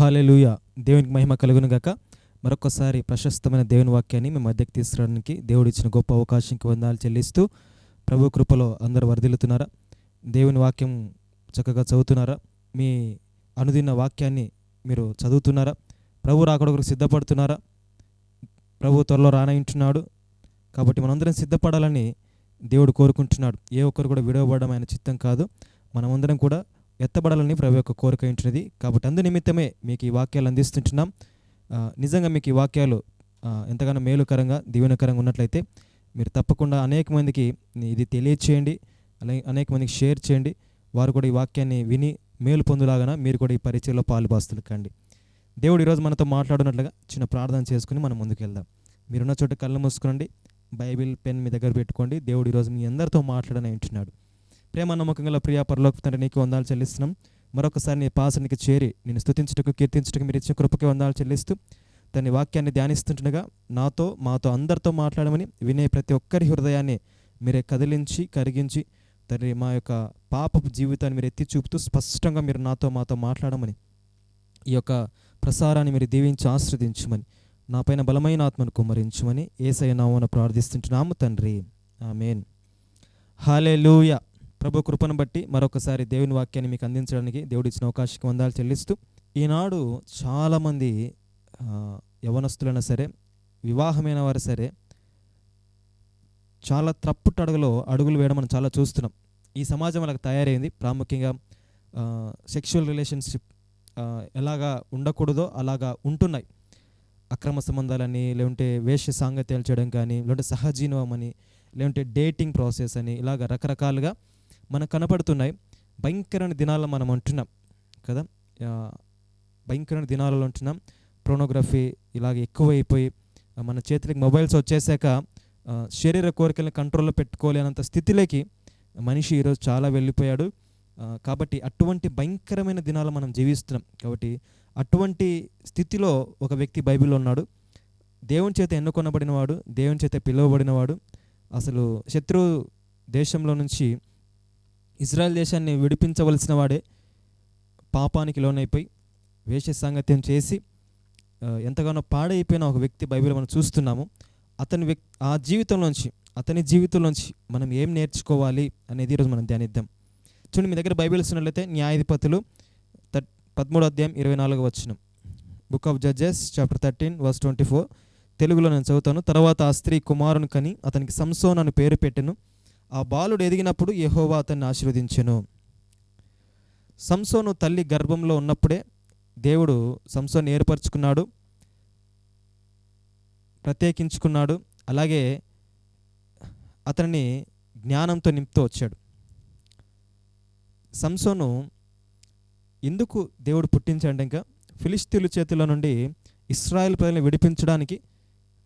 Hallelujah దేవునికి మహిమ కలుగును గాక. మరొకసారి ప్రశస్తమైన దేవుని వాక్యాన్ని మీ మధ్యకి తీసుకురావడానికి దేవుడు ఇచ్చిన గొప్ప అవకాశంకి వందాలు చెల్లిస్తూ ప్రభు కృపలో అందరూ వరదిల్లుతున్నారా దేవుని వాక్యం చక్కగా చదువుతున్నారా? మీ అనుదిన వాక్యాన్ని మీరు చదువుతున్నారా? ప్రభు రాకడొకరు సిద్ధపడుతున్నారా? ప్రభు త్వరలో రానయించున్నాడు కాబట్టి మనందరం సిద్ధపడాలని దేవుడు కోరుకుంటున్నాడు. ఏ ఒక్కరు కూడా విడవబడడం ఆయన చిత్తం కాదు. మనమందరం కూడా ఎత్తబడాలని ప్రభు యొక్క కోరిక ఉంటున్నది కాబట్టి అందు నిమిత్తమే మీకు ఈ వాక్యాలు అందిస్తుంటున్నాం. నిజంగా మీకు ఈ వాక్యాలు ఎంతగానో మేలుకరంగా దీవెనకరంగా ఉన్నట్లయితే మీరు తప్పకుండా అనేక మందికి ఇది తెలియచేయండి. అలాగే అనేక మందికి షేర్ చేయండి. వారు కూడా ఈ వాక్యాన్ని విని మేలు పొందులాగా మీరు కూడా ఈ పరిచయంలో పాలుబాస్తులు కండి దేవుడు ఈరోజు మనతో మాట్లాడినట్లుగా చిన్న ప్రార్థన చేసుకుని మనం ముందుకెళ్దాం. మీరున్న చోట కళ్ళు మూసుకోండి బైబిల్ పెన్ మీ దగ్గర పెట్టుకోండి. దేవుడు ఈరోజు మీ అందరితో మాట్లాడని వింటున్నాడు ప్రేమ నమ్మకం గల ప్రియా పరలోక తండ్రి నీకు వందాలు చెల్లిస్తున్నాం. మరొకసారి నీ పాసనికి చేరి నేను స్తుతించుటకు కీర్తించుటకు మీరు ఇచ్చిన కృపకి వందాలు చెల్లిస్తూ దాని వాక్యాన్ని ధ్యానిస్తుంటుండగా నాతో మాతో అందరితో మాట్లాడమని వినే ప్రతి ఒక్కరి హృదయాన్ని మీరే కదిలించి కరిగించి తండ్రి మా యొక్క పాపపు జీవితాన్ని మీరు ఎత్తి చూపుతూ స్పష్టంగా మీరు నాతో మాతో మాట్లాడమని ఈ యొక్క ప్రసారాన్ని మీరు దీవించి ఆశ్రదించమని నా పైన బలమైన ఆత్మను కుమ్మరించమని ఏసయ నామను ప్రార్థిస్తుంటున్నాము తండ్రి. ఆమెన్. లూయా ప్రభు కృపను బట్టి మరొకసారి దేవుని వాక్యాన్ని మీకు అందించడానికి దేవుడు ఇచ్చిన అవకాశం వందాలు చెల్లిస్తూ ఈనాడు చాలామంది యవనస్తులైనా సరే వివాహమైన వారు సరే చాలా తప్పుట అడుగులో అడుగులు వేయడం మనం చాలా చూస్తున్నాం. ఈ సమాజం వాళ్ళకి తయారైంది. ప్రాముఖ్యంగా సెక్షువల్ రిలేషన్షిప్ ఎలాగా ఉండకూడదో అలాగా ఉంటున్నాయి. అక్రమ సంబంధాలని లేకుంటే వేష్య సాంగత్యాలు చేయడం కానీ లేదంటే సహజీవనం అని లేదంటే డేటింగ్ ప్రాసెస్ అని ఇలాగ రకరకాలుగా మనకు కనపడుతున్నాయి. భయంకరమైన దినాల్లో మనం ఉంటున్నాం కదా? భయంకరమైన దినాలలో ఉంటున్నాం. ప్రోనోగ్రఫీ ఇలాగ ఎక్కువైపోయి మన చేతులకి మొబైల్స్ వచ్చేసాక శరీర కోరికలను కంట్రోల్లో పెట్టుకోలేనంత స్థితిలోకి మనిషి ఈరోజు చాలా వెళ్ళిపోయాడు. కాబట్టి అటువంటి భయంకరమైన దినాలు మనం జీవిస్తున్నాం. కాబట్టి అటువంటి స్థితిలో ఒక వ్యక్తి బైబిల్లో ఉన్నాడు. దేవుని చేత ఎన్నుకొనబడినవాడు దేవుని చేత పిలువబడినవాడు. అసలు శత్రు దేశంలో నుంచి ఇజ్రాయెల్ దేశాన్ని విడిపించవలసిన వాడే పాపానికి లోనైపోయి వేష సాంగత్యం చేసి ఎంతగానో పాడైపోయిన ఒక వ్యక్తి బైబిల్ మనం చూస్తున్నాము. అతని వ్యక్ ఆ జీవితంలోంచి అతని జీవితంలోంచి మనం ఏం నేర్చుకోవాలి అనేది ఈరోజు మనం ధ్యానిద్దాం. చూడండి మీ దగ్గర బైబిల్ ఇస్తున్నట్లయితే న్యాయాధిపతులు థర్ పదమూడు అధ్యాయం ఇరవై నాలుగు వచ్చిన book of Judges chapter thirteen verse twenty four తెలుగులో నేను చదువుతాను. తర్వాత ఆ స్త్రీ కుమారుని కని అతనికి సంసోన్ అని పేరు పెట్టెను. ఆ బాలుడు ఎదిగినప్పుడు యహోవా అతన్ని ఆశీర్వదించెను. సంసోను తల్లి గర్భంలో ఉన్నప్పుడే దేవుడు సంసోన్ని ఏర్పరచుకున్నాడు ప్రత్యేకించుకున్నాడు అలాగే అతనిని జ్ఞానంతో నింపుతూ వచ్చాడు. సంసోను ఎందుకు దేవుడు పుట్టించాడు ఇంకా ఫిలిస్తీన్ల చేతిలో నుండి ఇస్రాయల్ ప్రజలను విడిపించడానికి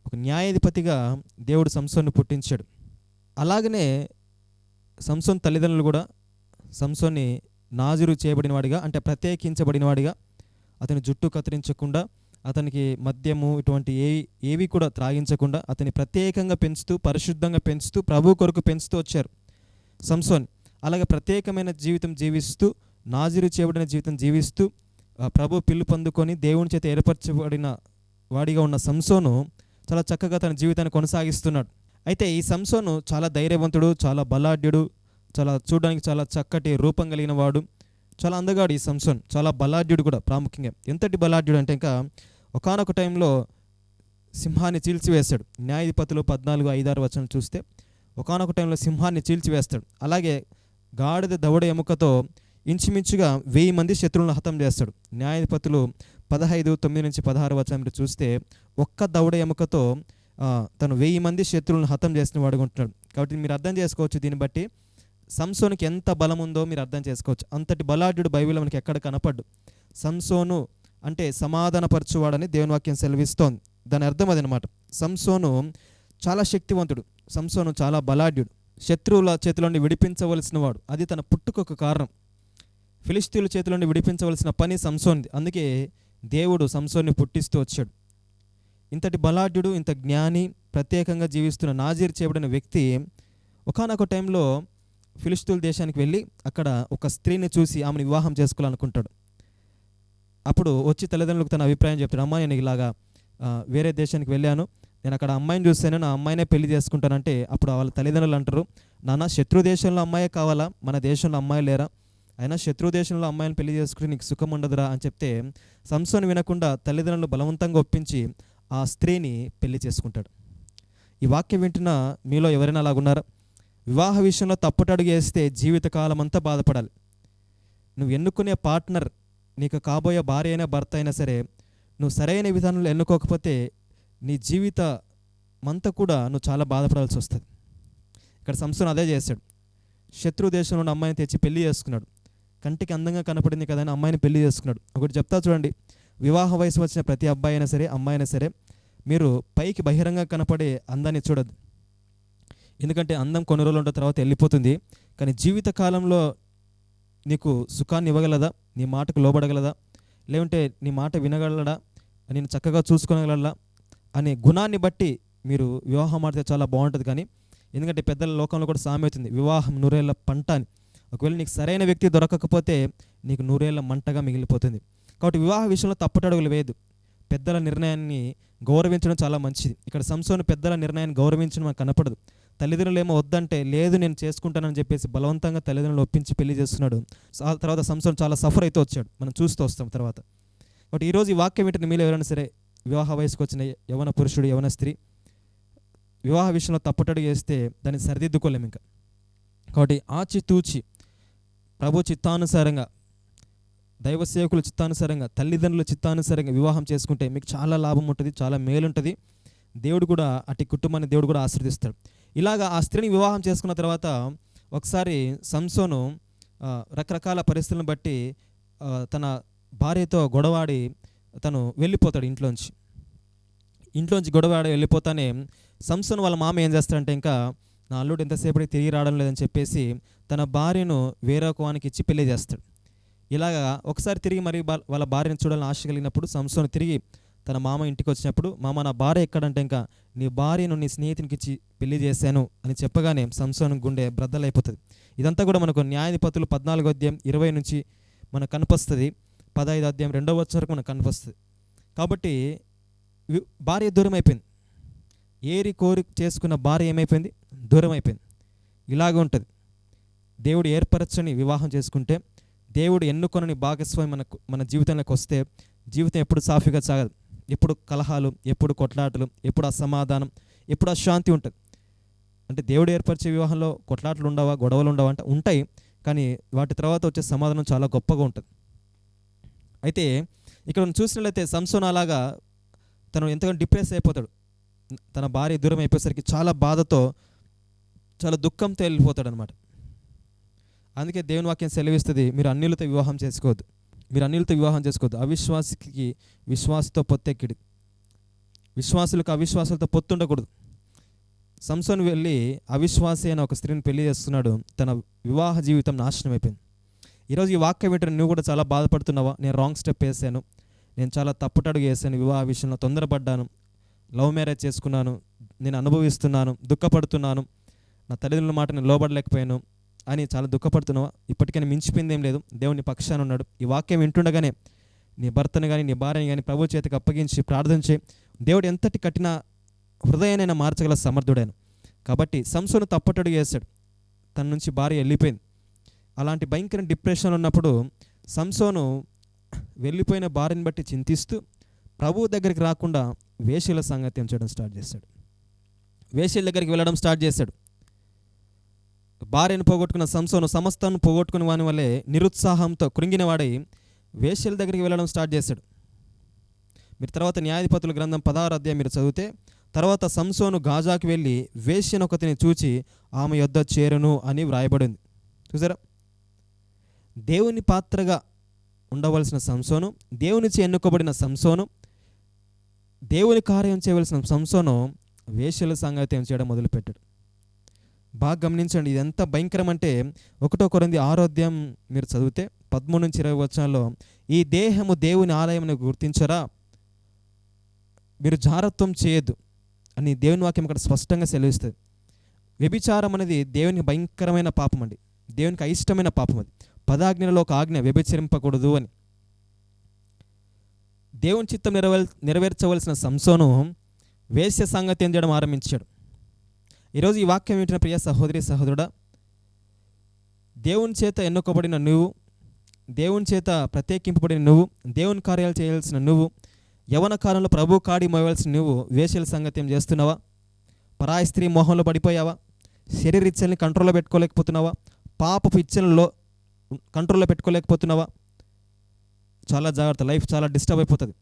ఒక న్యాయాధిపతిగా దేవుడు సంసోన్ని పుట్టించాడు. అలాగనే సంసోన్ తల్లిదండ్రులు కూడా సంసోన్ని నాజురు చేయబడినవాడిగా అంటే ప్రత్యేకించబడినవాడిగా అతని జుట్టు కత్తిరించకుండా అతనికి మద్యము ఇటువంటి ఏ ఏవి కూడా త్రాగించకుండా అతని ప్రత్యేకంగా పెంచుతూ పరిశుద్ధంగా పెంచుతూ ప్రభు కొరకు పెంచుతూ వచ్చారు సంసోన్. అలాగే ప్రత్యేకమైన జీవితం జీవిస్తూ నాజీరు చేయబడిన జీవితం జీవిస్తూ ఆ ప్రభు పిల్లు పొందుకొని దేవుని చేత ఏర్పరచబడిన వాడిగా ఉన్న సంసోను చాలా చక్కగా తన జీవితాన్ని కొనసాగిస్తున్నాడు. అయితే ఈ సంసోను చాలా ధైర్యవంతుడు చాలా బలాఢ్యుడు చాలా చూడడానికి చాలా చక్కటి రూపం కలిగిన వాడు. చాలా అందగాడు ఈ సంసోన్. చాలా బలాఢ్యుడు కూడా ప్రాముఖ్యంగా. ఎంతటి బలాఢ్యుడు అంటే ఇంకా ఒకానొక టైంలో సింహాన్ని చీల్చివేస్తాడు. న్యాయాధిపతులు పద్నాలుగు ఐదారు వచనం చూస్తే ఒకానొక టైంలో సింహాన్ని చీల్చివేస్తాడు. అలాగే గాడిద దవడ ఎముకతో ఇంచుమించుగా వెయ్యి మంది శత్రువులను హతం చేస్తాడు. న్యాయాధిపతులు పదహైదు తొమ్మిది నుంచి పదహారు వచనం చూస్తే ఒక్క దవడ ఎముకతో తను వెయ్యి మంది శత్రువులను హతం చేసిన వాడు ఉంటున్నాడు. కాబట్టి మీరు అర్థం చేసుకోవచ్చు దీన్ని బట్టి. సంసోనికి ఎంత బలం ఉందో మీరు అర్థం చేసుకోవచ్చు. అంతటి బలాఢ్యుడు బైబిల్ మనకి ఎక్కడ కనపడ్డు. సంసోను అంటే సమాధానపరచువాడని దేవుని వాక్యం సెలవిస్తోంది. దాని అర్థం అదనమాట. సంసోను చాలా శక్తివంతుడు. సంసోను చాలా బలాఢ్యుడు. శత్రువుల చేతిలో నుండి విడిపించవలసిన వాడు. అది తన పుట్టుకొక కారణం. ఫిలిస్తీన్ల చేతిలో నుండి విడిపించవలసిన పని సంసోన్ది. అందుకే దేవుడు సంసోన్ని పుట్టిస్తూ వచ్చాడు. ఇంతటి బలాఢ్యుడు ఇంత జ్ఞాని ప్రత్యేకంగా జీవిస్తున్న నాజీర్ చేయబడిన వ్యక్తి ఒకానొక టైంలో ఫిలిస్తీన్ దేశానికి వెళ్ళి అక్కడ ఒక స్త్రీని చూసి ఆమెను వివాహం చేసుకోవాలనుకుంటాడు. అప్పుడు వచ్చి తల్లిదండ్రులకు తన అభిప్రాయం చెప్తాడు అమ్మ నేను ఇలాగా వేరే దేశానికి వెళ్ళాను. నేను అక్కడ అమ్మాయిని చూస్తాను నా అమ్మాయినే పెళ్ళి చేసుకుంటానంటే అప్పుడు వాళ్ళ తల్లిదండ్రులు అంటారు నాన్న శత్రు దేశంలో అమ్మాయే కావాలా? మన దేశంలో అమ్మాయి లేరా? అయినా శత్రు దేశంలో అమ్మాయిని పెళ్ళి చేసుకుంటే నీకు సుఖం ఉండదురా? అని చెప్తే సంసోని వినకుండా తల్లిదండ్రులు బలవంతంగా ఒప్పించి ఆ స్త్రీని పెళ్ళి చేసుకుంటాడు. ఈ వాక్యం వింటున్న మీలో ఎవరైనా అలాగున్నారా? వివాహ విషయంలో తప్పుటడుగు వేస్తే జీవితకాలం అంతా బాధపడాలి. నువ్వు ఎన్నుకునే పార్ట్నర్ నీకు కాబోయే భార్య అయినా భర్త అయినా సరే నువ్వు సరైన విధానంలో ఎన్నుకోకపోతే నీ జీవిత అంతా కూడా నువ్వు చాలా బాధపడాల్సి వస్తుంది. ఇక్కడ సంస్థను అదే చేశాడు. శత్రు దేశంలో ఉన్న అమ్మాయిని తెచ్చి పెళ్ళి చేసుకున్నాడు. కంటికి అందంగా కనపడింది కదా అని అమ్మాయిని పెళ్ళి చేసుకున్నాడు. ఒకటి చెప్తా చూడండి. వివాహ వయసు వచ్చిన ప్రతి అబ్బాయి అయినా సరే అమ్మాయి అయినా సరే మీరు పైకి బహిరంగ కనపడే అందాన్ని చూడద్దు. ఎందుకంటే అందం కొన్ని రోజులు ఉన్న తర్వాత వెళ్ళిపోతుంది. కానీ జీవిత కాలంలో నీకు సుఖాన్ని ఇవ్వగలదా? నీ మాటకు లోబడగలదా? లేకుంటే నీ మాట వినగలడా? నేను చక్కగా చూసుకోగలడా అనే గుణాన్ని బట్టి మీరు వివాహం ఆడితే చాలా బాగుంటుంది కానీ ఎందుకంటే పెద్దల లోకంలో కూడా సామెతుంది వివాహం నూరేళ్ళ పంట అని. ఒకవేళ నీకు సరైన వ్యక్తి దొరకకపోతే నీకు నూరేళ్ళ మంటగా మిగిలిపోతుంది. కాబట్టి వివాహ విషయంలో తప్పటడుగులు వేయదు పెద్దల నిర్ణయాన్ని గౌరవించడం చాలా మంచిది. ఇక్కడ సంసోను పెద్దల నిర్ణయాన్ని గౌరవించడం మనకు కనపడదు. తల్లిదండ్రులు ఏమో వద్దంటే లేదు నేను చేసుకుంటానని చెప్పేసి బలవంతంగా తల్లిదండ్రులు ఒప్పించి పెళ్ళి చేస్తున్నాడు. ఆ తర్వాత సంసోను చాలా సఫర్ అయితే వచ్చాడు. మనం చూస్తూ వస్తాం తర్వాత. బట్ ఈరోజు ఈ వాక్యం ఏంటంటే మీలో ఎవరైనా సరే వివాహ వయసుకు వచ్చిన యవన పురుషుడు యవన స్త్రీ వివాహ విషయంలో తప్పటడు వేస్తే దాన్ని సరిదిద్దుకోలేము ఇంకా. కాబట్టి ఆచితూచి ప్రభు చిత్తానుసారంగా దైవ సేవకుల చిత్తానుసారంగా తల్లిదండ్రుల చిత్తానుసారంగా వివాహం చేసుకుంటే మీకు చాలా లాభం ఉంటుంది చాలా మేలు ఉంటుంది. దేవుడు కూడా అటు కుటుంబాన్ని దేవుడు కూడా ఆశీర్దిస్తాడు ఇలాగా ఆ స్త్రీని వివాహం చేసుకున్న తర్వాత ఒకసారి సంసోను రకరకాల పరిస్థితులను బట్టి తన భార్యతో గొడవాడి తను వెళ్ళిపోతాడు ఇంట్లోంచి. ఇంట్లోంచి గొడవాడి వెళ్ళిపోతానే సంసోను వాళ్ళ మామ ఏం చేస్తాడంటే ఇంకా నా అల్లుడు ఎంతసేపటికి తిరిగి రావడం లేదని చెప్పేసి తన భార్యను వేరొక వానికి ఇచ్చి పెళ్ళి చేస్తాడు. ఇలాగా ఒకసారి తిరిగి మరి వాళ్ళ భార్యను చూడాలని ఆశ కలిగినప్పుడు సంసోను తిరిగి తన మామ ఇంటికి వచ్చినప్పుడు మామ నా భార్య ఎక్కడంటే ఇంకా నీ భార్యను నీ స్నేహితునికి ఇచ్చి పెళ్ళి చేశాను అని చెప్పగానే సంసోను గుండె బ్రద్దలైపోతుంది. ఇదంతా కూడా మనకు న్యాయాధిపతులు పద్నాలుగో అధ్యాయం ఇరవై నుంచి మనకు కనిపిస్తుంది. పదహైదు అధ్యాయం రెండవ వచ్చే వరకు మనకు కనిపిస్తుంది. కాబట్టి భార్య దూరం అయిపోయింది ఏరి కోరి చేసుకున్న భార్య ఏమైపోయింది? దూరం అయిపోయింది ఇలాగ ఉంటుంది. దేవుడు ఏర్పరచని వివాహం చేసుకుంటే దేవుడు ఎన్నుకొనని భాగస్వామి మనకు మన జీవితంలోకి వస్తే జీవితం ఎప్పుడు సాఫీగా సాగదు ఎప్పుడు కలహాలు ఎప్పుడు కొట్లాటలు ఎప్పుడు అసమాధానం ఎప్పుడు అశాంతి ఉంటుంది. అంటే దేవుడు ఏర్పరిచే వివాహంలో కొట్లాటలు ఉండవా గొడవలు ఉండవా అంటే ఉంటాయి కానీ వాటి తర్వాత వచ్చే సమాధానం చాలా గొప్పగా ఉంటుంది. అయితే ఇక్కడ మనం చూసినట్లయితే సంసోన్ అలాగా తను ఎంతగానో డిప్రెస్ అయిపోతాడు. తన భార్య దూరం అయిపోయేసరికి చాలా బాధతో చాలా దుఃఖంతో వెళ్ళిపోతాడు అనమాట అందుకే దేవుని వాక్యం సెలవిస్తుంది మీరు అన్నిలతో వివాహం చేసుకోవద్దు. మీరు అన్నిలతో వివాహం చేసుకోవద్దు. అవిశ్వాసికి విశ్వాసతో పొత్తెక్కిడి. విశ్వాసులకు అవిశ్వాసాలతో పొత్తుండకూడదు. సంసోన్ వెళ్ళి అవిశ్వాసి అయిన ఒక స్త్రీని పెళ్ళి చేస్తున్నాడు. తన వివాహ జీవితం నాశనం అయిపోయింది. ఈరోజు ఈ వాక్యం వింటే నువ్వు కూడా చాలా బాధపడుతున్నావా? నేను రాంగ్ స్టెప్ వేసాను. నేను చాలా తప్పుటడుగు వేసాను. వివాహ విషయంలో తొందరపడ్డాను. లవ్ మ్యారేజ్ చేసుకున్నాను. నేను అనుభవిస్తున్నాను. దుఃఖపడుతున్నాను. నా తల్లిదండ్రుల మాట నేను లోబడలేకపోయాను. అని చాలా దుఃఖపడుతున్నావా. ఇప్పటికైనా మించిపోయింది ఏం లేదు. దేవుని పక్షాన ఉన్నాడు. ఈ వాక్యం వింటుండగానే నీ భర్తను కానీ నీ భార్యని కానీ ప్రభు చేతికి అప్పగించి ప్రార్థన చేయి. దేవుడు ఎంతటి కఠిన హృదయానైనా మార్చగల సమర్థుడాను. కాబట్టి సంసోను తప్పటడు చేశాడు. తన నుంచి భార్య వెళ్ళిపోయింది. అలాంటి భయంకర డిప్రెషన్లో ఉన్నప్పుడు సంసోను వెళ్ళిపోయిన భార్యని బట్టి చింతిస్తూ ప్రభు దగ్గరికి రాకుండా వేషల సంగత్యం చేయడం స్టార్ట్ చేశాడు. వేషల దగ్గరికి వెళ్ళడం స్టార్ట్ చేశాడు. భార్యను పోగొట్టుకున్న సంసోను సమస్తను పోగొట్టుకుని వాని వల్లే నిరుత్సాహంతో కృంగినవాడై వేశ్యల దగ్గరికి వెళ్ళడం స్టార్ట్ చేశాడు. మీరు తర్వాత న్యాయాధిపతుల గ్రంథం పదహారు అధ్యాయం మీరు చదివితే తర్వాత సంసోను గాజాకి వెళ్ళి వేశ్యను ఒకతిని చూచి ఆమె యొద్ద చేరును అని వ్రాయబడింది. చూసారా? దేవుని పాత్రగా ఉండవలసిన సంసోను దేవునిచి ఎన్నుకోబడిన సంసోను దేవుని కార్యం చేయవలసిన సంసోను వేశ్యల సంగతి చేయడం మొదలుపెట్టాడు. బాగా గమనించండి ఇది ఎంత భయంకరం అంటే ఒకటో కొరంది ఆరోగ్యం మీరు చదివితే పదమూడు నుంచి ఇరవై వచనాల్లో ఈ దేహము దేవుని ఆలయం గుర్తించరా? మీరు జారత్వం చేయొద్దు అని దేవుని వాక్యం ఇక్కడ స్పష్టంగా సెలవిస్తుంది. వ్యభిచారం అనేది దేవునికి భయంకరమైన పాపం అండి. దేవునికి అయిష్టమైన పాపం అది. పదాజ్ఞలో ఒక ఆజ్ఞ వ్యభిచరింపకూడదు అని. దేవుని చిత్తం నెరవేర్ నెరవేర్చవలసిన సంసోను వేశ్య సంగతి చేయడం ఆరంభించాడు. ఈరోజు ఈ వాక్యం వింటున్న ప్రియ సహోదరి సహోదరుడా దేవుని చేత ఎన్నుకోబడిన నువ్వు దేవుని చేత ప్రత్యేకింపబడిన నువ్వు దేవుని కార్యాలు చేయాల్సిన నువ్వు యవన కాలంలో ప్రభు కాడి మోయవలసిన నువ్వు వేషల సంగత్యం చేస్తున్నావా? పరాయి స్త్రీ మోహంలో పడిపోయావా? శరీర ఇచ్చల్ని కంట్రోల్లో పెట్టుకోలేకపోతున్నావా? పాపపు ఇచ్చలలో కంట్రోల్లో పెట్టుకోలేకపోతున్నావా? చాలా జాగ్రత్త లైఫ్ చాలా డిస్టర్బ్ అయిపోతుంది.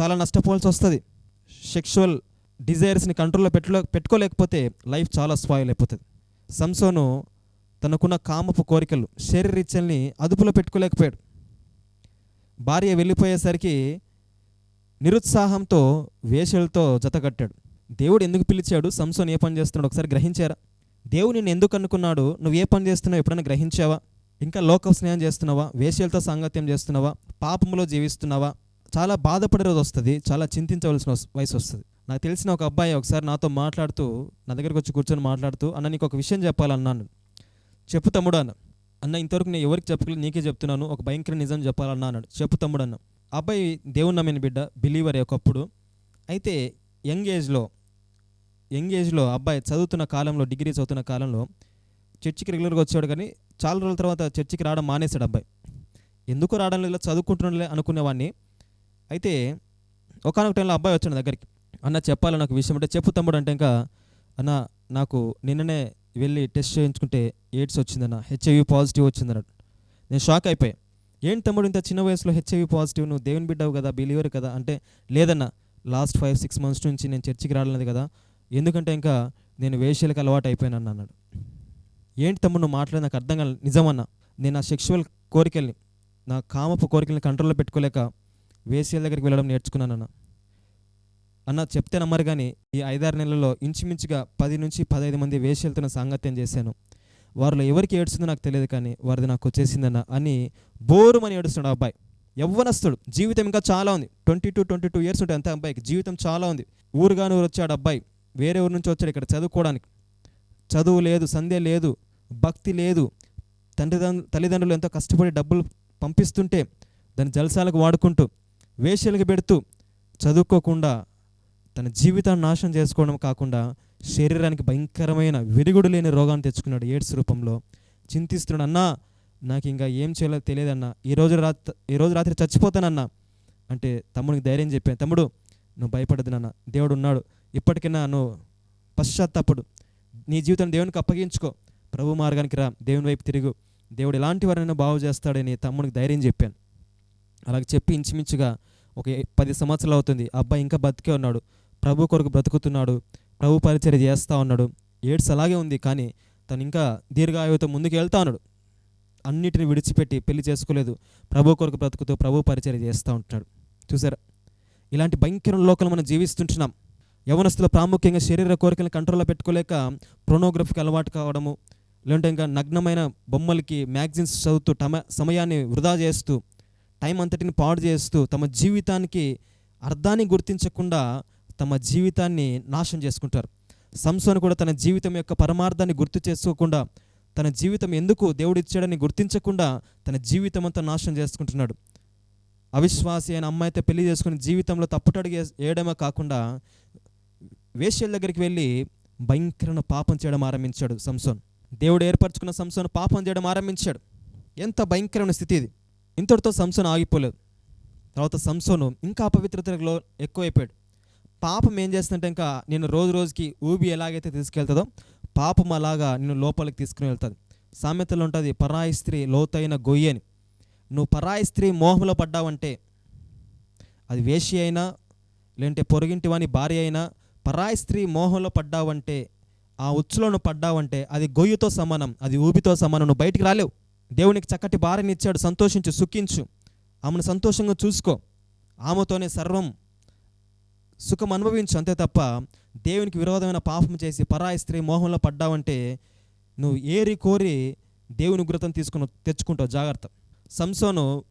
చాలా నష్టపోవాల్సి వస్తుంది. సెక్షువల్ డిజైర్స్ని కంట్రోల్లో పెట్టులో పెట్టుకోలేకపోతే లైఫ్ చాలా స్పాయిల్ అయిపోతుంది. సంసోను తనకున్న కామపు కోరికలు శరీరీత్యల్ని అదుపులో పెట్టుకోలేకపోయాడు. భార్య వెళ్ళిపోయేసరికి నిరుత్సాహంతో వేషలతో జతకట్టాడు దేవుడు ఎందుకు పిలిచాడు? సంసోన్ ఏ పని చేస్తున్నాడు? ఒకసారి గ్రహించారా? దేవుడు నిన్ను ఎందుకు అనుకున్నాడు? నువ్వు ఏ పని చేస్తున్నావు? ఎప్పుడైనా గ్రహించావా? ఇంకా లోక స్నేహం చేస్తున్నావా? వేషలతో సాంగత్యం చేస్తున్నావా? పాపంలో జీవిస్తున్నావా? చాలా బాధపడే రోజు వస్తుంది చాలా చింతించవలసిన వయసు వస్తుంది. నాకు తెలిసిన ఒక అబ్బాయి ఒకసారి నాతో మాట్లాడుతూ నా దగ్గరకు వచ్చి కూర్చొని మాట్లాడుతూ అన్న నీకు ఒక విషయం చెప్పాలన్నాను. చెప్పు తమ్ముడు అన్న. అన్న ఇంతవరకు నేను ఎవరికి చెప్పలేదు నీకే చెప్తున్నాను. ఒక భయంకర నిజం చెప్పాలన్నా అన్నాడు చెప్పు తమ్ముడు అన్న. అబ్బాయి దేవుని నమ్మిన బిడ్డ బిలీవర్ ఒకప్పుడు. అయితే యంగ్ ఏజ్లో యంగ్ ఏజ్లో అబ్బాయి చదువుతున్న కాలంలో డిగ్రీ చదువుతున్న కాలంలో చర్చికి రెగ్యులర్గా వచ్చాడు కానీ చాలా రోజుల తర్వాత చర్చికి రావడం మానేశాడు అబ్బాయి. ఎందుకు రావడం లేదు? చదువుకుంటున్నాడులే అనుకునేవాడిని. అయితే ఒకనొక టైంలో అబ్బాయి వచ్చాడు నా దగ్గరికి. అన్న చెప్పాలని నాకు విషయం అంటే చెప్పు తమ్ముడు అంటే ఇంకా అన్న నాకు నిన్ననే వెళ్ళి టెస్ట్ చేయించుకుంటే ఎయిడ్స్ వచ్చిందన్న హెచ్ఐవి పాజిటివ్ వచ్చిందన్నాడు నేను షాక్ అయిపోయాను ఏంటి తమ్ముడు ఇంత చిన్న వయసులో హెచ్ఐవి పాజిటివ్? నువ్వు దేవుని బిడ్డవు కదా బిలీవర్ కదా? అంటే లేదన్న లాస్ట్ ఫైవ్ సిక్స్ మంత్స్ నుంచి నేను చర్చికి రాలేదు కదా. ఎందుకంటే ఇంకా నేను వేషాలకు అలవాటు అయిపోయాను అన్నాడు. ఏంటి తమ్ముడు నువ్వు మాట్లాడి నాకు అర్థం కాలేదు నిజమన్న నేను నా సెక్షువల్ కోరికల్ని నా కామపు కోరికల్ని కంట్రోల్లో పెట్టుకోలేక వేశ్యల దగ్గరికి వెళ్ళడం నేర్చుకున్నానన్న. అన్న చెప్తే నమ్మరు కానీ ఈ ఐదారు నెలల్లో ఇంచుమించుగా పది నుంచి పదహైదు మంది వేశ్యలతో సాంగత్యం చేశాను. వారిలో ఎవరికి ఏడుస్తుందో నాకు తెలియదు కానీ వారిది నాకు వచ్చేసిందన్న అని బోరుమని ఏడుస్తున్నాడు ఆ అబ్బాయి. యవ్వనస్తుడు. జీవితం ఇంకా చాలా ఉంది. Twenty two twenty two years ఉంటాయి అంతే అబ్బాయికి. జీవితం చాలా ఉంది. ఊరుగాను ఊరు వచ్చాడు అబ్బాయి. వేరే ఊరు నుంచి వచ్చాడు ఇక్కడ చదువుకోవడానికి. చదువు లేదు సందే లేదు భక్తి లేదు. తండ్రి తల్లిదండ్రులు ఎంతో కష్టపడి డబ్బులు పంపిస్తుంటే దాన్ని జలసాలకు వాడుకుంటూ వేషాలకు పెడుతూ చదువుకోకుండా తన జీవితాన్ని నాశనం చేసుకోవడం కాకుండా శరీరానికి భయంకరమైన విరుగుడు లేని రోగాన్ని తెచ్చుకున్నాడు ఏడ్స్ రూపంలో. చింతిస్తున్నాడు అన్నా నాకు ఇంకా ఏం చేయాలో తెలియదన్నా. ఈరోజు రాత్రి ఈరోజు రాత్రి చచ్చిపోతానన్నా. అంటే తమ్ముడికి ధైర్యం చెప్పాను తమ్ముడు నువ్వు భయపడదు నాన్న. దేవుడు ఉన్నాడు. ఇప్పటికైనా నువ్వు పశ్చాత్తాపడు. నీ జీవితం దేవునికి అప్పగించుకో. ప్రభు మార్గానికి రా. దేవుని వైపు తిరుగు. దేవుడు ఎలాంటి వారైనా బాగు చేస్తాడని తమ్ముడికి ధైర్యం చెప్పాను. అలాగే చెప్పి ఇంచుమించుగా ఒక పది సంవత్సరాలు అవుతుంది. అబ్బాయి ఇంకా బతికే ఉన్నాడు. ప్రభు కొరకు బ్రతుకుతున్నాడు. ప్రభు పరిచర్య చేస్తూ ఉన్నాడు. ఏడ్స్ అలాగే ఉంది కానీ తను ఇంకా దీర్ఘాయువుతో ముందుకు వెళ్తా ఉన్నాడు. అన్నిటిని విడిచిపెట్టి పెళ్ళి చేసుకోలేదు. ప్రభు కొరకు బ్రతుకుతూ ప్రభు పరిచర్య చేస్తూ ఉంటున్నాడు చూసారా? ఇలాంటి భయంకర లోకలు మనం జీవిస్తుంటున్నాం. యవనస్తుల ప్రాముఖ్యంగా శరీర కోరికలను కంట్రోల్లో పెట్టుకోలేక ప్రొనోగ్రఫీకి అలవాటు కావడము లేదంటే ఇంకా నగ్నమైన బొమ్మలకి మ్యాగజైన్స్ చదువుతూ టమ సమయాన్ని వృధా చేస్తూ టైం అంతటిని పాడు చేస్తూ తమ జీవితానికి అర్థాన్ని గుర్తించకుండా తమ జీవితాన్ని నాశనం చేసుకుంటారు. సంసోను కూడా తన జీవితం యొక్క పరమార్థాన్ని గుర్తు చేసుకోకుండా తన జీవితం ఎందుకు దేవుడు ఇచ్చాడని గుర్తించకుండా తన జీవితం అంతా నాశనం చేసుకుంటున్నాడు. అవిశ్వాసి అయిన అమ్మాయితో పెళ్ళి చేసుకుని జీవితంలో తప్పుటడుగు వేయడమే కాకుండా వేష్యల దగ్గరికి వెళ్ళి భయంకరమైన పాపం చేయడం ఆరంభించాడు సంసోన్. దేవుడు ఏర్పరచుకున్న సంసోన్ పాపం చేయడం ఆరంభించాడు. ఎంత భయంకరమైన స్థితి ఇది. ఇంతటితో సంసోన్ ఆగిపోలేదు. తర్వాత సంసోను ఇంకా అపవిత్రతలో ఎక్కువైపోయాడు. పాపం ఏం చేస్తుందంటే ఇంకా నేను రోజు రోజుకి ఊబి ఎలాగైతే తీసుకెళ్తుందో పాపం అలాగా నిన్ను లోపలికి తీసుకుని వెళ్తుంది. సామెతలు ఉంటుంది పరాయి స్త్రీ లోతైన గొయ్యి అని. నువ్వు పరాయి స్త్రీ మోహంలో పడ్డావంటే అది వేషి అయినా లేదంటే పొరుగింటి వాని భార్య అయినా పరాయి స్త్రీ మోహంలో పడ్డావంటే ఆ ఉచ్చులో నువ్వు పడ్డావంటే అది గొయ్యితో సమానం అది ఊబితో సమానం నువ్వు బయటికి రాలేవు. దేవునికి చక్కటి భార్యనిచ్చాడు సంతోషించు సుఖించు. ఆమెను సంతోషంగా చూసుకో. ఆమెతోనే సర్వం సుఖం అనుభవించు అంతే తప్ప దేవునికి విరోధమైన పాపం చేసి పరాయి స్త్రీ మోహంలో పడ్డావంటే నువ్వు ఏరి కోరి దేవుని ఉగ్రతను తీసుకుని తెచ్చుకుంటావు. జాగ్రత్త. సంసోను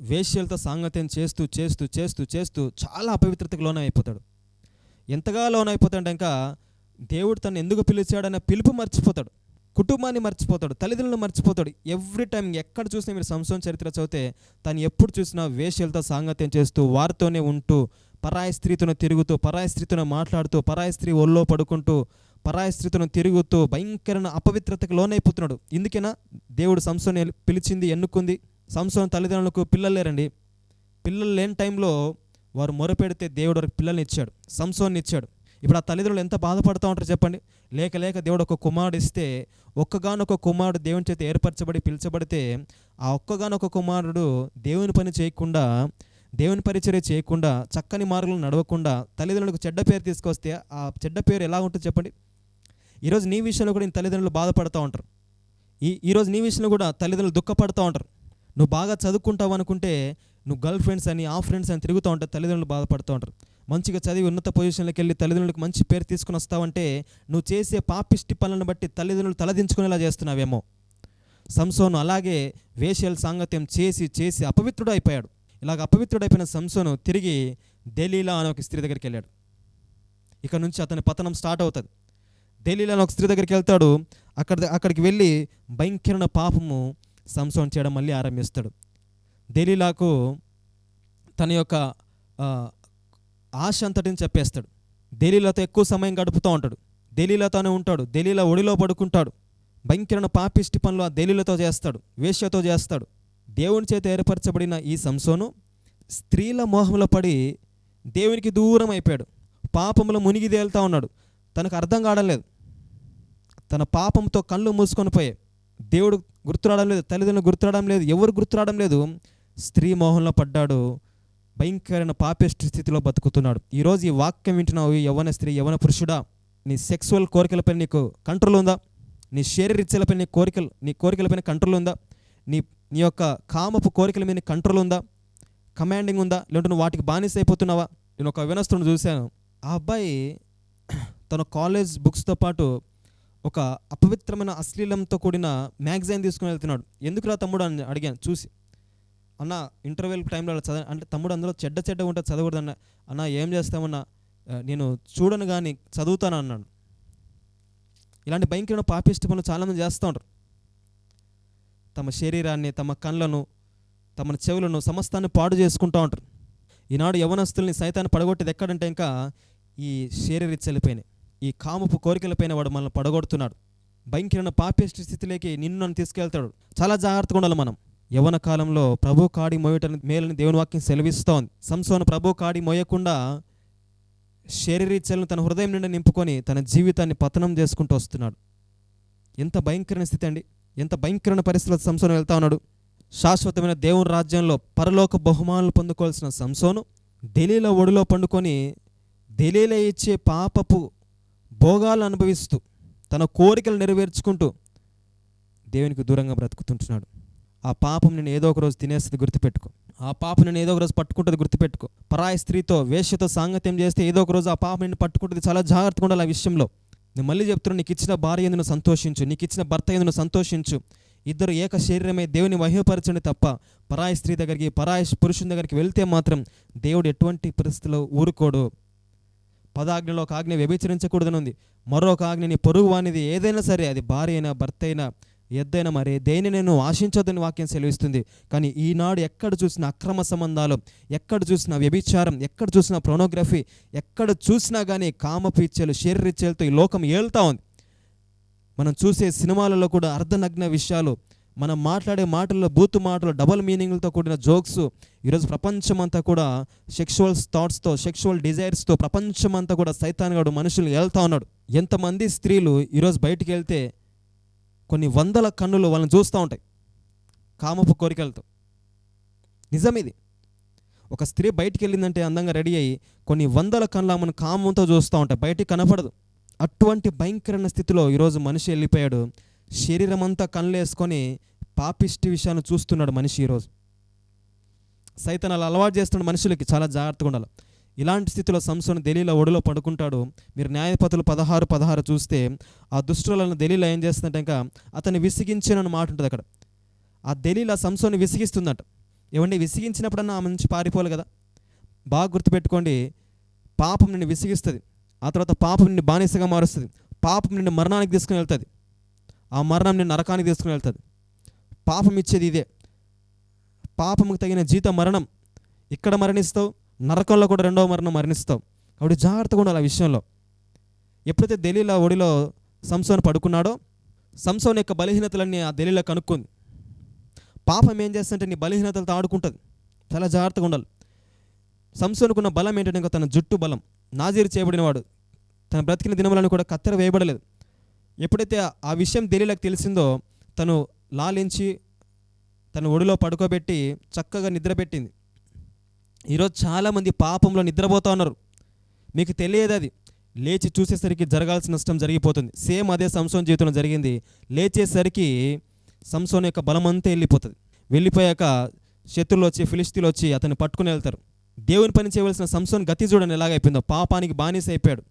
వేశ్యలతో సాంగత్యం చేస్తూ చేస్తూ చేస్తూ చేస్తూ చాలా అపవిత్రతకు లోనైపోతాడు. ఎంతగా లోనైపోతాడు ఇంకా దేవుడు తను ఎందుకు పిలిచాడన్న పిలుపు మర్చిపోతాడు. కుటుంబాన్ని మర్చిపోతాడు. తల్లిదండ్రులను మర్చిపోతాడు. ఎవ్రీ టైం ఎక్కడ చూసినా మీరు సంసోన్ చరిత్ర చదివితే తను ఎప్పుడు చూసినా వేష్యలతో సాంగత్యం చేస్తూ వారితోనే ఉంటూ పరాయి స్త్రీతోనే తిరుగుతూ పరాయి స్త్రీతోనే మాట్లాడుతూ పరాయి స్త్రీ ఒళ్ళో పడుకుంటూ పరాయి స్త్రీతోనే తిరుగుతూ భయంకరమైన అపవిత్రతకు లోనైపోతున్నాడు. ఇందుకేనా? దేవుడు సంసోని పిలిచింది ఎన్నుకుంది? సంసోని తల్లిదండ్రులకు పిల్లలు లేరండి. పిల్లలు లేని టైంలో వారు మొరపెడితే దేవుడు వారికి పిల్లల్ని ఇచ్చాడు సంసోన్ని ఇచ్చాడు. ఇప్పుడు ఆ తల్లిదండ్రులు ఎంత బాధపడుతూ ఉంటారు చెప్పండి? లేక లేక దేవుడు ఒక కుమారుడు ఇస్తే ఒక్కగానొక కుమారుడు దేవుని చేత ఏర్పరచబడి పిలిచబడితే ఆ ఒక్కగానొక కుమారుడు దేవుని పని చేయకుండా దేవుని పరిచర్య చేయకుండా చక్కని మార్గంలో నడవకుండా తల్లిదండ్రులకు చెడ్డ పేరు తీసుకొస్తే ఆ చెడ్డ పేరు ఎలా ఉంటుంది చెప్పండి? ఈరోజు నీ విషయంలో కూడా నీ తల్లిదండ్రులు బాధపడుతూ ఉంటారు. ఈ ఈరోజు నీ విషయంలో కూడా తల్లిదండ్రులు దుఃఖపడుతూ ఉంటారు. నువ్వు బాగా చదువుకుంటావు అనుకుంటే నువ్వు గర్ల్ ఫ్రెండ్స్ అని ఆ ఫ్రెండ్స్ అని తిరుగుతూ ఉంటావు తల్లిదండ్రులు బాధపడుతూ ఉంటారు. మంచిగా చదివి ఉన్నత పొజిషన్లోకి వెళ్ళి తల్లిదండ్రులకు మంచి పేరు తీసుకుని వస్తావంటే నువ్వు చేసే పాపిష్టి పనులను బట్టి తల్లిదండ్రులు తలదించుకునేలా చేస్తున్నావేమో. సంసోను అలాగే వేషాల సాంగత్యం చేసి చేసి అపవిత్రుడు అయిపోయాడు. ఇలాగ అపవిత్రుడైపోయిన సంసోను తిరిగి ఢిల్లీలో అనే ఒక స్త్రీ దగ్గరికి వెళ్ళాడు. ఇక్కడ నుంచి అతని పతనం స్టార్ట్ అవుతుంది. దలీలా అనే ఒక స్త్రీ దగ్గరికి వెళ్తాడు. అక్కడ అక్కడికి వెళ్ళి భయంకరమైన పాపము సంసోన్ చేయడం మళ్ళీ ఆరంభిస్తాడు. ఢిల్లీలాకు తన యొక్క ఆశ అంతటిని చెప్పేస్తాడు. దలీలాతో ఎక్కువ సమయం గడుపుతూ ఉంటాడు. దలీలాతోనే ఉంటాడు. ఢిల్లీలో ఒడిలో పడుకుంటాడు. భయంకరమైన పాపిష్టి పనులు ఆ దలీలతో చేస్తాడు. వేష్యతో చేస్తాడు. దేవుని చేత ఏర్పరచబడిన ఈ సంసోను స్త్రీల మోహంలో పడి దేవునికి దూరం అయిపోయాడు. పాపంలో మునిగి తేలుతా ఉన్నాడు. తనకు అర్థం కావడం లేదు. తన పాపంతో కళ్ళు మూసుకొని పోయాయి దేవుడు గుర్తురావడం లేదు. తల్లిదండ్రులు గుర్తురావడం లేదు. ఎవరు గుర్తురావడం లేదు. స్త్రీ మోహంలో పడ్డాడు. భయంకరమైన పాపిష్టి స్థితిలో బతుకుతున్నాడు. ఈరోజు ఈ వాక్యం వింటున్నావు. యవన స్త్రీ యవన పురుషుడా నీ సెక్సువల్ కోరికలపై నీకు కంట్రోల్ ఉందా? నీ శరీర ఇచ్చేలపై నీ కోరికలు నీ కోరికలపైన కంట్రోల్ ఉందా? నీ నీ యొక్క కామపు కోరికల మీద కంట్రోల్ ఉందా? కమాండింగ్ ఉందా? లేదంటే నువ్వు వాటికి బానిస అయిపోతున్నావా? నేను ఒక వినస్తుని చూశాను. ఆ అబ్బాయి తన కాలేజ్ బుక్స్తో పాటు ఒక అపవిత్రమైన అశ్లీలంతో కూడిన మ్యాగజైన్ తీసుకుని వెళ్తున్నాడు. ఎందుకురా తమ్ముడు? అని అడిగాను. చూసి. అన్న ఇంటర్వెల్ టైంలో చదవ అంటే తమ్ముడు అందులో చెడ్డ చెడ్డ ఉంటే చదవకూడదన్న. అన్న ఏం చేస్తామన్నా నేను చూడను కానీ చదువుతాను అన్నాడు. ఇలాంటి భయంకరమైన పాపిష్ట పనులు చాలామంది చేస్తూ ఉంటారు. తమ శరీరాన్ని తమ కళ్ళను తమ చెవులను సమస్తాన్ని పాడు చేసుకుంటూ ఉంటారు. ఈనాడు యవనస్తుల్ని సైతాన్ని పడగొట్టేది ఎక్కడంటే ఇంకా ఈ శరీరిచ్చలిపోయినాయి ఈ కామపు కోరికలపైన వాడు మనల్ని పడగొడుతున్నాడు. భయంకరమైన పాపేష్టి స్థితిలోకి నిన్ను నన్ను తీసుకెళ్తాడు. చాలా జాగ్రత్తగా ఉండాలి మనం. యవన కాలంలో ప్రభు కాడి మోయటని మేలని దేవుని వాక్యం సెలవిస్తోంది. సంసోను ప్రభు కాడి మోయకుండా శరీరీచలను తన హృదయం నిండా నింపుకొని తన జీవితాన్ని పతనం చేసుకుంటూ వస్తున్నాడు. ఎంత భయంకరమైన స్థితి అండి. ఎంత భయంకరమైన పరిస్థితుల్లో సంసోను వెళ్తా ఉన్నాడు. శాశ్వతమైన దేవుని రాజ్యంలో పరలోక బహుమానాలు పొందుకోవాల్సిన సంసోను దలీల ఒడిలో పండుకొని దలీల ఇచ్చే పాపపు భోగాలను అనుభవిస్తూ తన కోరికలు నెరవేర్చుకుంటూ దేవునికి దూరంగా బ్రతుకుతుంటున్నాడు. ఆ పాపం నేను ఏదో ఒక రోజు తినేస్తుంది గుర్తుపెట్టుకో. ఆ పాపం నేను ఏదో ఒక రోజు పట్టుకుంటుంది గుర్తుపెట్టుకో. పరాయి స్త్రీతో వేష్యతో సాంగత్యం చేస్తే ఏదో ఒక రోజు ఆ పాపం నేను పట్టుకుంటుంది. చాలా జాగ్రత్తగా ఉండాలి ఆ విషయంలో. నేను మళ్ళీ చెప్తున్నా నీకు ఇచ్చిన భార్య ఎందును సంతోషించు నీకు ఇచ్చిన భర్త ఎందును సంతోషించు. ఇద్దరు ఏక శరీరమే దేవుని మహిమపరచండి తప్ప పరాయి స్త్రీ దగ్గరికి పరాయి పురుషుని దగ్గరికి వెళ్తే మాత్రం దేవుడు ఎటువంటి పరిస్థితిలో ఊరుకోడు. పదాజ్ఞలో ఒక ఆజ్ఞ వ్యభిచరించకూడదని ఉంది మరొక ఆజ్ఞని పొరుగు వానిది ఏదైనా సరే అది భార్య అయినా భర్త అయినా ఎద్దైనా మరి దేని నేను ఆశించొద్దని వాక్యం సెలవిస్తుంది. కానీ ఈనాడు ఎక్కడ చూసిన అక్రమ సంబంధాలు ఎక్కడ చూసిన వ్యభిచారం ఎక్కడ చూసిన ప్రోనోగ్రఫీ ఎక్కడ చూసినా కానీ కామపీచ్చలు ఇచ్చేలు ఈ లోకం ఏళ్తా ఉంది. మనం చూసే సినిమాలలో కూడా అర్ధనగ్న విషయాలు మనం మాట్లాడే మాటల్లో బూతు మాటలు డబల్ మీనింగ్లతో కూడిన జోక్స్ ఈరోజు ప్రపంచమంతా కూడా సెక్షువల్ థాట్స్తో సెక్షువల్ డిజైర్స్తో ప్రపంచమంతా కూడా సైతాన్గాడు మనుషులు వెళ్తా ఉన్నాడు. ఎంతమంది స్త్రీలు ఈరోజు బయటికి వెళ్తే కొన్ని వందల కన్నులు వాళ్ళని చూస్తూ ఉంటాయి. కామపు కోరికలతో. నిజం ఇది. ఒక స్త్రీ బయటికి వెళ్ళిందంటే అందంగా రెడీ అయ్యి కొన్ని వందల కన్నులు ఆమెను కామంతో చూస్తూ ఉంటాయి. బయటికి కనపడదు. అటువంటి భయంకరమైన స్థితిలో ఈరోజు మనిషి వెళ్ళిపోయాడు. శరీరం అంతా కళ్ళు వేసుకొని పాపిష్టి విషయాన్ని చూస్తున్నాడు మనిషి ఈరోజు. సైతం అలా అలవాటు చేస్తున్నాడు మనుషులకి. చాలా జాగ్రత్తగా ఉండాలి. ఇలాంటి స్థితిలో సంసోను దలీల ఒడిలో పడుకుంటాడు. మీరు న్యాయపతులు పదహారు పదహారు చూస్తే ఆ దుష్టులను దలీల ఏం చేస్తుందంటే ఇంకా అతన్ని విసిగించిన మాట ఉంటుంది అక్కడ. ఆ దలీల సంసోని విసిగిస్తుందట. ఏమండి విసిగించినప్పుడన్నా ఆమె నుంచి పారిపోలే కదా. బాగా గుర్తుపెట్టుకోండి పాపం నిన్ను విసిగిస్తుంది. ఆ తర్వాత పాపం నిన్ను బానిసగా మారుస్తుంది. పాపం నిన్ను మరణానికి తీసుకుని వెళ్తుంది. ఆ మరణం నిన్ను నరకానికి తీసుకుని వెళ్తుంది. పాపం ఇచ్చేది ఇదే. పాపముకు తగిన జీత మరణం. ఇక్కడ మరణిస్తావు? నరకంలో కూడా రెండవ మరణం మరణిస్తావు కాబట్టి జాగ్రత్తగా ఉండాలి ఆ విషయంలో. ఎప్పుడైతే దలీలా ఒడిలో సంసోన్ పడుకున్నాడో సంసోన్ యొక్క బలహీనతలన్నీ ఆ దలీలా కనుక్కుంది. పాపం ఏం చేస్తుంటే నీ బలహీనతలతో ఆడుకుంటుంది. చాలా జాగ్రత్తగా ఉండాలి. సంసోనుకున్న బలం ఏంటంటే తన జుట్టు బలం. నాజీరు చేయబడినవాడు. తన బ్రతికిన దినములను కూడా కత్తెర వేయబడలేదు. ఎప్పుడైతే ఆ- విషయం దలీలకు తెలిసిందో తను లాలించి తన ఒడిలో పడుకోబెట్టి చక్కగా నిద్రపెట్టింది. ఈరోజు చాలామంది పాపంలో నిద్రపోతూ ఉన్నారు. మీకు తెలియదు అది. లేచి చూసేసరికి జరగాల్సిన నష్టం జరిగిపోతుంది. సేమ్ అదే సంసోన్ జీవితంలో జరిగింది. లేచేసరికి సంసోన్ యొక్క బలం అంతా వెళ్ళిపోతుంది. వెళ్ళిపోయాక శత్రులు వచ్చి ఫిలిస్తీన్లు వచ్చి అతన్ని పట్టుకుని వెళ్తారు. దేవుని పని చేయవలసిన సంసోన్ గతి చూడండి ఎలాగైపోయిందో పాపానికి బానిస అయిపోయాడు.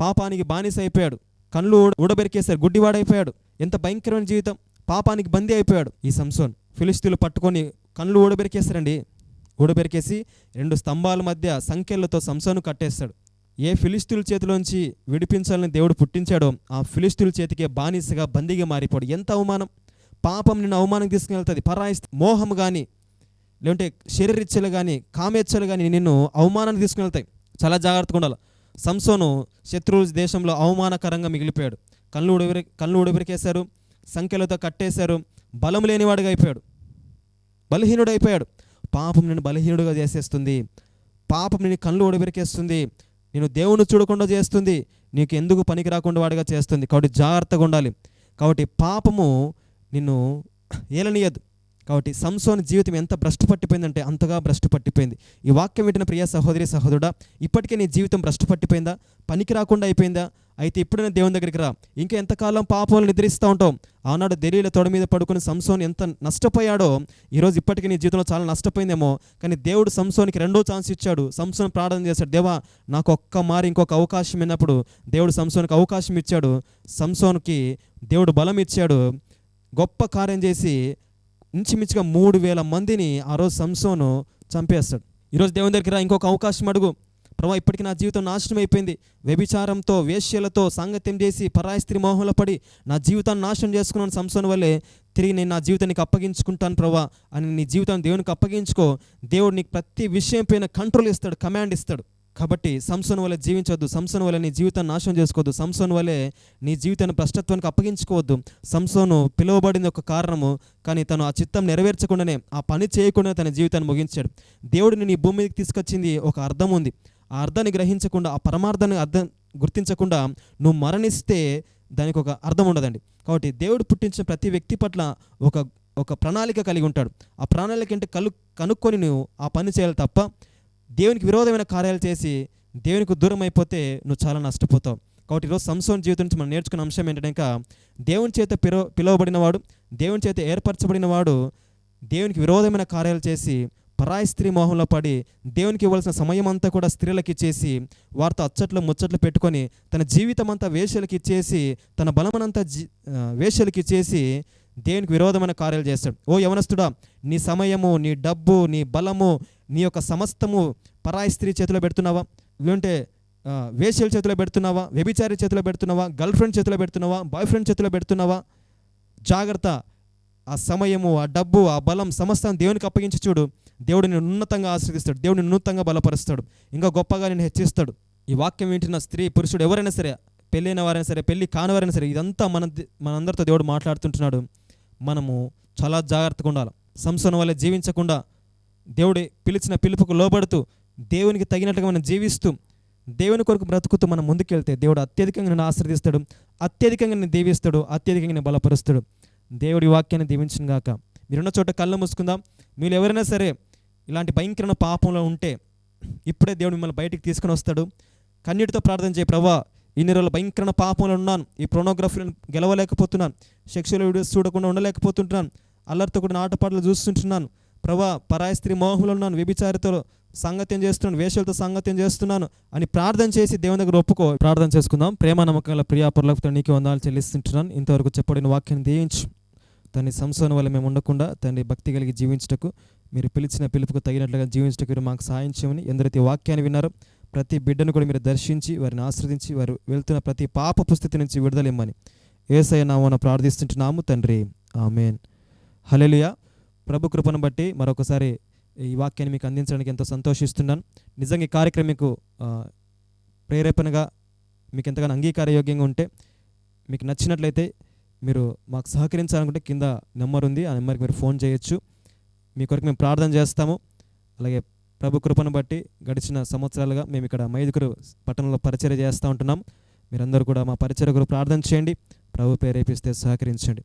పాపానికి బానిస అయిపోయాడు. కళ్ళు ఊడ- ఊడబెరికేశారు. గుడ్డివాడైపోయాడు. ఎంత భయంకరమైన జీవితం. పాపానికి బందీ అయిపోయాడు ఈ సంసోన్. ఫిలిస్తీన్లు పట్టుకొని కళ్ళు గూడు ఊడబెరికేసి రెండు స్తంభాల మధ్య సంఖ్యలతో సంసోను కట్టేస్తాడు. ఏ ఫిలిస్తుల చేతిలోంచి విడిపించాలని దేవుడు పుట్టించాడో ఆ ఫిలిస్తుల చేతికే బానిసగా బందీగా మారిపోడు. ఎంత అవమానం! పాపం నిన్ను అవమానం తీసుకెళ్తుంది. పరాయి మోహం కానీ లేదంటే శరీరిచ్చలు కానీ కామేచ్ఛలు కానీ నిన్ను అవమానాన్ని తీసుకుని చాలా జాగ్రత్తగా ఉండాలి. సంసోను శత్రువుల దేశంలో అవమానకరంగా మిగిలిపోయాడు. కళ్ళు ఉడబెరి కళ్ళు ఉడబెరికేశారు సంఖ్యలతో కట్టేశారు. బలం లేనివాడిగా అయిపోయాడు. బలహీనుడు అయిపోయాడు పాపం నేను బలహీనుడుగా చేసేస్తుంది. పాపం నేను కళ్ళు ఉడబెరికేస్తుంది నేను దేవుని చూడకుండా చేస్తుంది. నీకు ఎందుకు పనికి రాకుండా వాడిగా చేస్తుంది. కాబట్టి జాగ్రత్తగా ఉండాలి. కాబట్టి పాపము నిన్ను ఏలనీయదు. కాబట్టి సంసోని జీవితం ఎంత భ్రష్టు పట్టిపోయిందంటే అంతగా భ్రష్టు పట్టిపోయింది ఈ వాక్యం వింటున్న ప్రియ సహోదరి సహోదరుడా ఇప్పటికే నీ జీవితం భ్రష్టు పట్టిపోయిందా పనికి రాకుండా అయిపోయిందా? అయితే ఇప్పుడైనా దేవుని దగ్గరికి రా. ఇంకా ఎంతకాలం పాపాలు నిద్రిస్తూ ఉంటాం? ఆనాడు దెలీల తొడ మీద పడుకుని సంసోన్ ఎంత నష్టపోయాడో ఈరోజు ఇప్పటికీ నీ జీవితంలో చాలా నష్టపోయిందేమో. కానీ దేవుడు సంసోనికి రెండో ఛాన్స్ ఇచ్చాడు. సంసోన్ ప్రార్థన చేశాడు. దేవా నాకు ఒక్క మారి ఇంకొక అవకాశం ఇన్నప్పుడు దేవుడు సంసోనికి అవకాశం ఇచ్చాడు. సంసోన్కి దేవుడు బలం ఇచ్చాడు. గొప్ప కార్యం చేసి ఇంచుమించుగా మూడు వేల మందిని ఆ రోజు సంసోను చంపేస్తాడు. ఈరోజు దేవుని దగ్గరికి రా. ఇంకొక అవకాశం అడుగు. ప్రభా ఇప్పటికీ నా జీవితం నాశనం అయిపోయింది. వ్యభిచారంతో వేశ్యలతో సాంగత్యం చేసి పరాయి స్త్రీ మోహంలో పడి నా జీవితాన్ని నాశనం చేసుకున్నాను. సంసోన్ వల్లే తిరిగి నేను నా జీవితానికి అప్పగించుకుంటాను ప్రభా అని నీ జీవితాన్ని దేవునికి అప్పగించుకో. దేవుడు నీకు ప్రతి విషయం పైన కంట్రోల్ ఇస్తాడు కమాండ్ ఇస్తాడు. కాబట్టి సంసోన్ వల్ల జీవించొద్దు. సంసోన్ వల్ల నీ జీవితాన్ని నాశనం చేసుకోవద్దు. సంసోన్ వల్లే నీ జీవితాన్ని భ్రష్టత్వానికి అప్పగించుకోవద్దు. సంసోను పిలువబడింది ఒక కారణము కానీ తను ఆ చిత్తం నెరవేర్చకుండానే ఆ పని చేయకుండా తన జీవితాన్ని ముగించాడు. దేవుడిని నీ భూమికి తీసుకొచ్చింది ఒక అర్థం ఉంది. ఆ అర్థాన్ని గ్రహించకుండా ఆ పరమార్థాన్ని అర్థం గుర్తించకుండా నువ్వు మరణిస్తే దానికి ఒక అర్థం ఉండదండి. కాబట్టి దేవుడు పుట్టించిన ప్రతి వ్యక్తి పట్ల ఒక ఒక ప్రణాళిక కలిగి ఉంటాడు. ఆ ప్రణాళిక అంటే కలు కనుక్కొని నువ్వు ఆ పని చేయాలి తప్ప దేవునికి విరోధమైన కార్యాలు చేసి దేవునికి దూరం అయిపోతే నువ్వు చాలా నష్టపోతావు. కాబట్టి ఈరోజు సంసోన్ జీవితం నుంచి మనం నేర్చుకున్న అంశం ఏంటంటే ఇంకా దేవుని చేత పిలువ పిలువబడినవాడు దేవుని చేత ఏర్పరచబడినవాడు దేవునికి విరోధమైన కార్యాలు చేసి పరాయి స్త్రీ మోహంలో పడి దేవునికి ఇవ్వాల్సిన సమయం అంతా కూడా స్త్రీలకు ఇచ్చేసి వారితో అచ్చట్లు ముచ్చట్లు పెట్టుకొని తన జీవితం అంతా వేషలకి ఇచ్చేసి తన బలమనంతా జీ ఆ, వేషలకి ఇచ్చేసి దేవునికి విరోధమైన కార్యాలు చేస్తాడు. ఓ యవనస్తుడా నీ సమయము నీ డబ్బు నీ బలము నీ యొక్క సమస్తము పరాయి స్త్రీ చేతిలో పెడుతున్నావా? లేదంటే వేషల చేతిలో పెడుతున్నావా? వ్యభిచారి చేతిలో పెడుతున్నావా? గర్ల్ ఫ్రెండ్ చేతిలో పెడుతున్నావా? బాయ్ ఫ్రెండ్ చేతిలో పెడుతున్నావా? జాగ్రత్త ఆ సమయము ఆ డబ్బు ఆ బలం సమస్తం దేవునికి అప్పగించి చూడు. దేవుడు నేను ఉన్నతంగా ఆశ్రదిస్తాడు దేవుడు ఉన్నతంగా బలపరుస్తాడు. ఇంకా గొప్పగా నేను హెచ్చిస్తాడు. ఈ వాక్యం వింటున్న స్త్రీ పురుషుడు ఎవరైనా సరే పెళ్ళైన వారైనా సరే పెళ్ళి కానివారైనా సరే ఇదంతా మన మనందరితో దేవుడు మాట్లాడుతుంటున్నాడు. మనము చాలా జాగ్రత్తగా ఉండాలి. సంసోన వల్ల జీవించకుండా దేవుడి పిలిచిన పిలుపుకు లోబడుతూ దేవునికి తగినట్టుగా మనం జీవిస్తూ దేవుని కొరకు బ్రతుకుతూ మనం ముందుకెళ్తే దేవుడు అత్యధికంగా నేను ఆశ్రదిస్తాడు అత్యధికంగా నేను దీవిస్తాడు. అత్యధికంగా నేను బలపరుస్తాడు. దేవుడి వాక్యాన్ని దీవించిన గాక. మీరున్న చోట కళ్ళు మూసుకుందాం. మీరు ఎవరైనా సరే ఇలాంటి భయంకరమైన పాపంలో ఉంటే ఇప్పుడే దేవుడు మిమ్మల్ని బయటికి తీసుకుని వస్తాడు. కన్నీటితో ప్రార్థన చేయ ప్రభా ఇన్ని రోజులు భయంకరమైన పాపంలో ఉన్నాను. ఈ ప్రోనోగ్రఫీలను గెలవలేకపోతున్నాను. సెక్షువల్ వీడియోస్ చూడకుండా ఉండలేకపోతుంటున్నాను. అల్లరితో కూడా నాటపాటలు చూస్తుంటున్నాను. ప్రభా పరాయి స్త్రీ మోహంలో ఉన్నాను. వ్యభిచారితో సంగత్యం చేస్తున్నాను? వేషలతో సంగత్యం చేస్తున్నాను? అని ప్రార్థన చేసి దేవుని దగ్గర ఒప్పుకో. ప్రార్థన చేసుకుందాం. ప్రేమ నమ్మకాల ప్రియాపరులకు నీకు వందాలు చెల్లిస్తుంటున్నాను. ఇంతవరకు చెప్పబడిన వాక్యాన్ని దీవించు. తండ్రి సంసోన వల్ల మేము ఉండకుండా తండ్రి భక్తి కలిగి జీవించటకు మీరు పిలిచిన పిలుపుకు తగినట్లుగా జీవించటకు మీరు మాకు సహాయం చేయమని ఎందరైతే వాక్యాన్ని విన్నారో ప్రతి బిడ్డను కూడా మీరు దర్శించి వారిని ఆశ్రదించి వారు వెళ్తున్న ప్రతి పాప పుస్థితి నుంచి విడుదలమ్మని ఏసయ నామన ప్రార్థిస్తుంటున్నాము తండ్రి. ఆమెన్. హలెలుయ ప్రభు కృపను బట్టి మరొకసారి ఈ వాక్యాన్ని మీకు అందించడానికి ఎంతో సంతోషిస్తున్నాను. నిజంగా ఈ కార్యక్రమం మీకు ప్రేరేపణగా మీకు ఎంతగానో అంగీకారయోగ్యంగా ఉంటే మీకు నచ్చినట్లయితే మీరు మాకు సహకరించాలనుకుంటే కింద నెంబర్ ఉంది. ఆ నెంబర్కి మీరు ఫోన్ చేయొచ్చు. మీ కొరకు మేము ప్రార్థన చేస్తాము. అలాగే ప్రభు కృపను బట్టి గడిచిన సంవత్సరాలుగా మేము ఇక్కడ మైదుగురు పట్టణంలో పరిచర్య చేస్తూ ఉంటున్నాం. మీరందరూ కూడా మా పరిచయ గురు ప్రార్థన చేయండి. ప్రభు ప్రేరేపిస్తే సహకరించండి.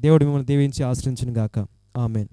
దేవుడు మిమ్మల్ని దీవించి ఆశ్రయించిన గాక ఆమెన్.